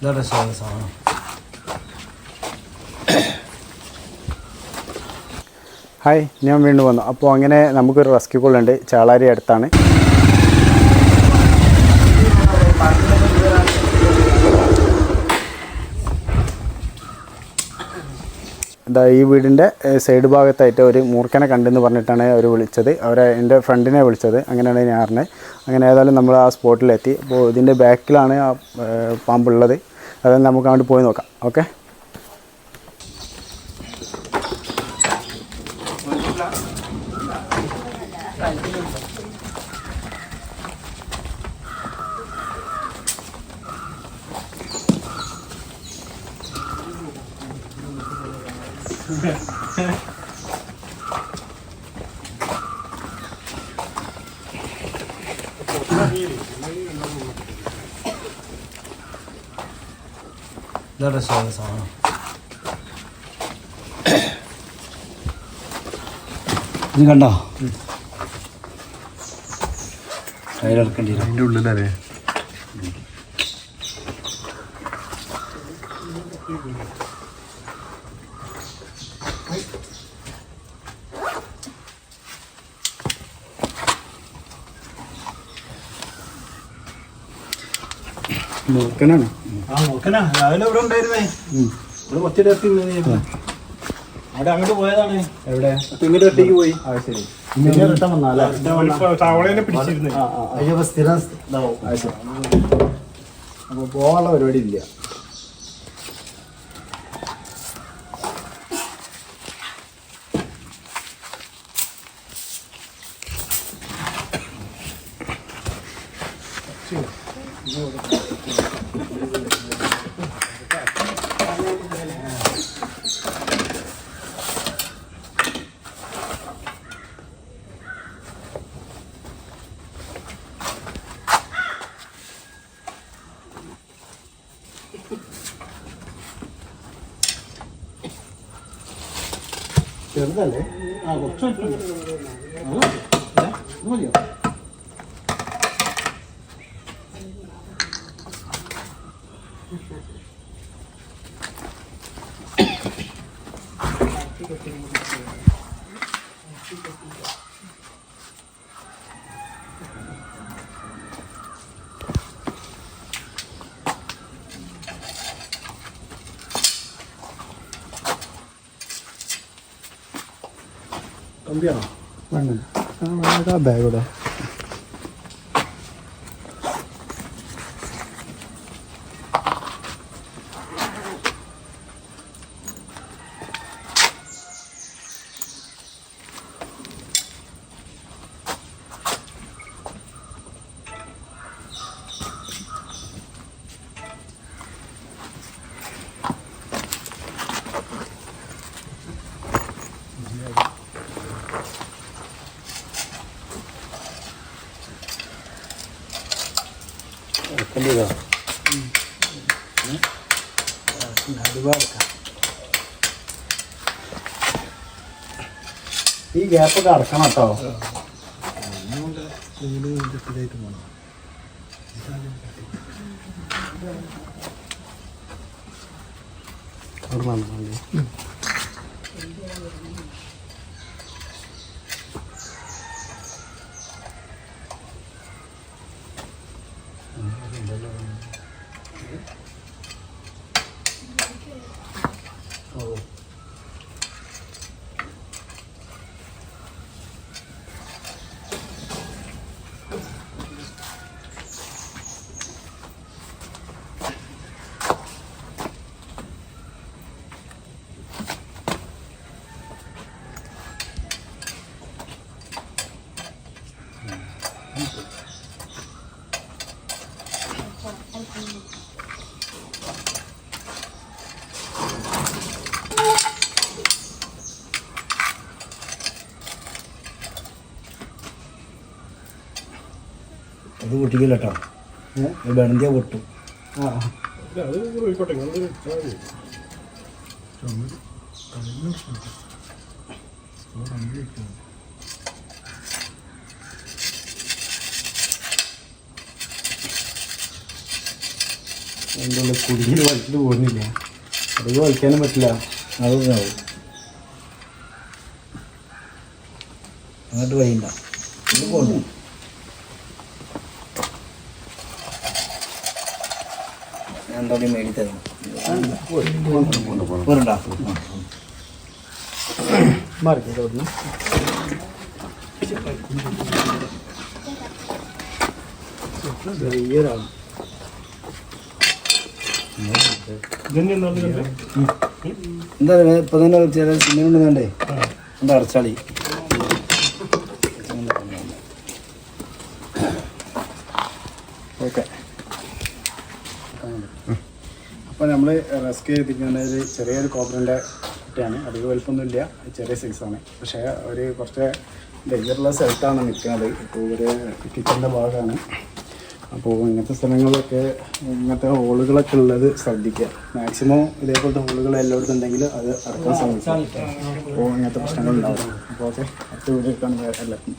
ഇതാണ് സാധനം ഹായ് ഞാൻ വീണ്ടും വന്നു. അപ്പോൾ അങ്ങനെ നമുക്കൊരു റെസ്ക്യൂ കോൾ ഉണ്ട്. ചാളാരി അടുത്താണ്. എന്താ ഈ വീടിന്റെ സൈഡ് ഭാഗത്തായിട്ട് ഒരു മൂർക്കനെ കണ്ടെന്ന് പറഞ്ഞിട്ടാണ് അവർ വിളിച്ചത്. അവരെ എന്റെ ഫ്രണ്ടിനെ വിളിച്ചത്. അങ്ങനെയാണ് ഞാൻ അറിഞ്ഞത്. അങ്ങനെ ഏതായാലും നമ്മൾ ആ സ്പോട്ടിലെത്തി അപ്പോൾ ഇതിന്റെ ബാക്കിലാണ് ആ പാമ്പുള്ളത്. അതായത് നമുക്ക് അങ്ങോട്ട് പോയി നോക്കാം. ഓക്കെ? ഇതാണ് സാധനം ഇത് കണ്ടോ? അതിലിറക്കേണ്ടി അതിന്റെ ഉള്ളിലല്ലേ മൂർഖനാണ് ആ നോക്കനാ രാവിലെ ഇവിടെ ഉണ്ടായിരുന്നേ. ഇവിടെ കൊച്ചിടത്ത് അവിടെ അങ്ങോട്ട് പോയതാണ്. എവിടെ? ഇങ്ങോട്ട് ഒറ്റയ്ക്ക് പോയി. ആ ശരി. റിട്ടേൺ വന്നാലേ തവളേനെ പിടിച്ചിരുന്നു. അയ്യോ സ്ഥിരം ഇതാവും അപ്പോൾ പോകാനുള്ള പരിപാടി ഇല്ല. ചെറുതല്ലേ ആ കുറച്ച് മതിയോ കമ്പിയാണോ വേണ്ട ആ ബാഗ് ഇവിടെ ഈ ഗ്യാപ്പൊക്കെ അടക്കണം കേട്ടോ. Oh. അത് പൊട്ടിക്കില്ല കേട്ടോ. ബണന്തിയ പൊട്ടും. ആ അത് എന്തുകൊണ്ട് വലിച്ചിട്ട് പോകുന്നില്ല? അധികം വലിക്കാനും പറ്റില്ല. അതൊന്നും ആവും. അങ്ങോട്ട് വൈകിണ്ട ഇത് പോന്നു ഞാൻ എന്താ മേടി തരണം പോരണ്ടാ? മാറിക്കും അവിടുന്ന് ചെറിയൊരാണ് ഇതന്നെ എന്താണ് കണ്ടേ എന്താ ഇപ്പൊ തന്നെ ചില സിനിമ വേണ്ടേ എന്താ അടച്ചാളി? ഓക്കെ. അപ്പോൾ നമ്മൾ റെസ്ക്യൂ ചെയ്തിരിക്കുന്ന ഒരു ചെറിയൊരു കോബ്രന്റെ കുട്ടിയാണ്. അധികം വലുപ്പമൊന്നുമില്ല. ചെറിയ സൈസാണ് പക്ഷേ ഒരു കുറച്ച് ഡേഞ്ചറുള്ള സ്ഥലത്താണ് നിൽക്കുന്നത്. ഇപ്പോൾ ഒരു കിച്ചന്റെ ഭാഗമാണ്. അപ്പോൾ ഇങ്ങനത്തെ സ്ഥലങ്ങളിലൊക്കെ ഇങ്ങനത്തെ ഹോളുകളൊക്കെ ഉള്ളത് ശ്രദ്ധിക്കുക. മാക്സിമം ഇതേപോലത്തെ ഹോളുകൾ എല്ലായിടത്തും ഉണ്ടെങ്കിൽ അത് അടക്കാൻ ശ്രമിക്കുക. അപ്പോൾ ഇങ്ങനത്തെ പ്രശ്നങ്ങളുണ്ടാവും അപ്പോൾ ഓക്കെ അടുത്ത വീഡിയോ കാണുമ്പോൾ എല്ലാവർക്കും